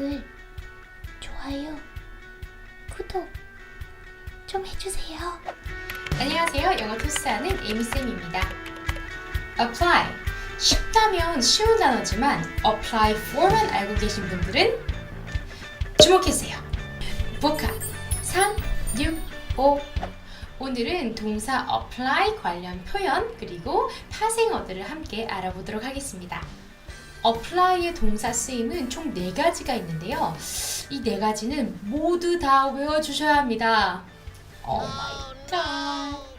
댓글, 좋아요, 구독 좀 해주세요. 안녕하세요. 영어 토스하는 에미쌤입니다. apply. 쉽다면 쉬운 단어지만 apply for만 알고 계신 분들은 주목해주세요. 복합 3, 6, 5 오늘은 동사 apply 관련 표현 그리고 파생어들을 함께 알아보도록 하겠습니다. Apply의 동사 쓰임은 총 4가지가 있는데요. 이 4가지는 모두 다 외워주셔야 합니다. Oh my god.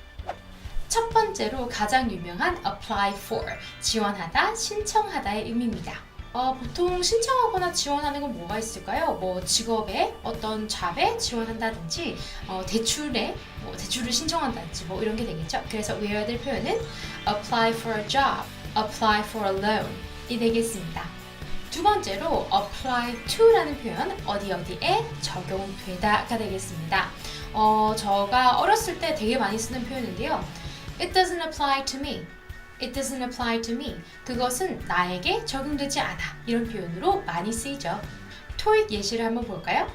첫 번째로 가장 유명한 apply for, 지원하다, 신청하다의 의미입니다. 어, 보통 신청하거나 지원하는 건 뭐가 있을까요? 뭐 직업에 어떤 잡에 지원한다든지 어, 대출에 뭐 대출을 신청한다든지 뭐 이런 게 되겠죠. 그래서 외워야 될 표현은 apply for a job, apply for a loan 이 되겠습니다. 두 번째로 apply to라는 표현 어디 어디에 적용되다가 되겠습니다. 어, 저가 어렸을 때 되게 많이 쓰는 표현인데요. It doesn't apply to me. It doesn't apply to me. 그것은 나에게 적용되지 않아. 이런 표현으로 많이 쓰이죠. 토익 예시를 한번 볼까요?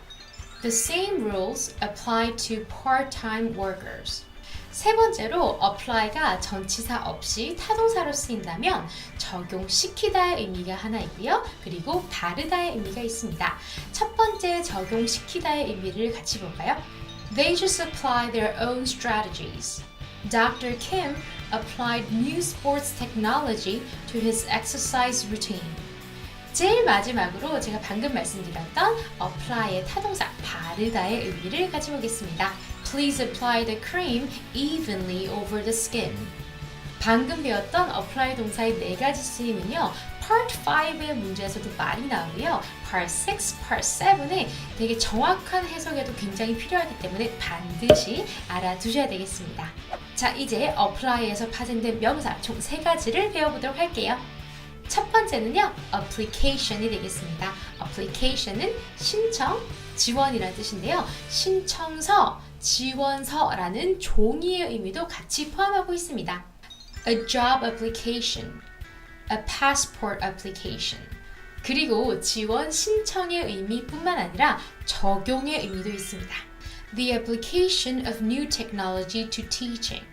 The same rules apply to part-time workers. 세 번째로 apply가 전치사 없이 타동사로 쓰인다면 적용시키다의 의미가 하나 있고요. 그리고 바르다의 의미가 있습니다. 첫 번째 적용시키다의 의미를 같이 볼까요? They just apply their own strategies. Dr. Kim applied new sports technology to his exercise routine. 제일 마지막으로 제가 방금 말씀드렸던 apply의 타동사 바르다의 의미를 가지 보겠습니다. Please apply the cream evenly over the skin. 방금 배웠던 apply 동사의 네 가지 쓰임은요. Part 5의 문제에서도 많이 나오고요. Part 6, Part 7에 되게 정확한 해석에도 굉장히 필요하기 때문에 반드시 알아두셔야 되겠습니다. 자, 이제 apply에서 파생된 명사 총 세 가지를 배워보도록 할게요. 첫 번째는요, application이 되겠습니다. application은 신청, 지원이라는 뜻인데요. 신청서, 지원서라는 종이의 의미도 같이 포함하고 있습니다. A job application, a passport application. 그리고 지원 신청의 의미뿐만 아니라 적용의 의미도 있습니다. The application of new technology to teaching.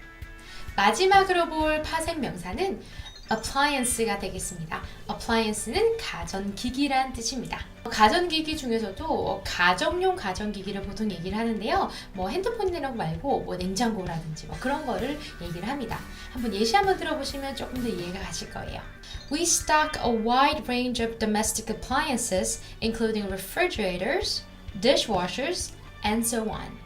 마지막으로 볼 파생 명사는 appliance가 되겠습니다. appliance는 가전기기란 뜻입니다. 가전기기 중에서도 가정용 가전기기를 보통 얘기를 하는데요. 뭐 핸드폰이라고 말고 뭐 냉장고라든지 뭐 그런 거를 얘기를 합니다. 한번 예시 한번 들어보시면 조금 더 이해가 가실 거예요. We stock a wide range of domestic appliances, including refrigerators, dishwashers, and so on.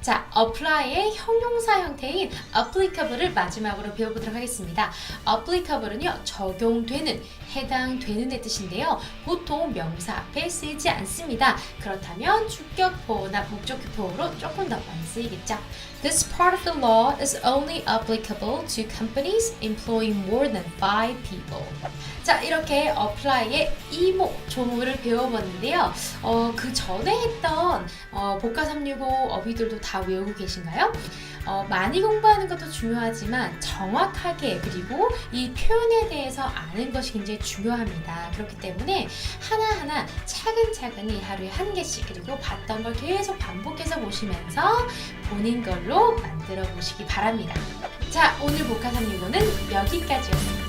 자, apply의 형용사 형태인 applicable을 마지막으로 배워보도록 하겠습니다. applicable은요, 적용되는, 해당되는의 뜻인데요. 보통 명사 앞에 쓰이지 않습니다. 그렇다면 주격보나 목적격보로 조금 더 많이 쓰이겠죠. This part of the law is only applicable to companies employing more than five people. 자, 이렇게 apply의 이모, 조모를 배워봤는데요. 어, 그 전에 했던 어, 복가 365 어휘들도 다 외우고 계신가요? 어, 많이 공부하는 것도 중요하지만 정확하게 그리고 이 표현에 대해서 아는 것이 굉장히 중요합니다. 그렇기 때문에 하나하나 차근차근히 하루에 한 개씩 그리고 봤던 걸 계속 반복해서 보시면서 본인 걸로 만들어 보시기 바랍니다. 자, 오늘 복화 365는 여기까지였습니다.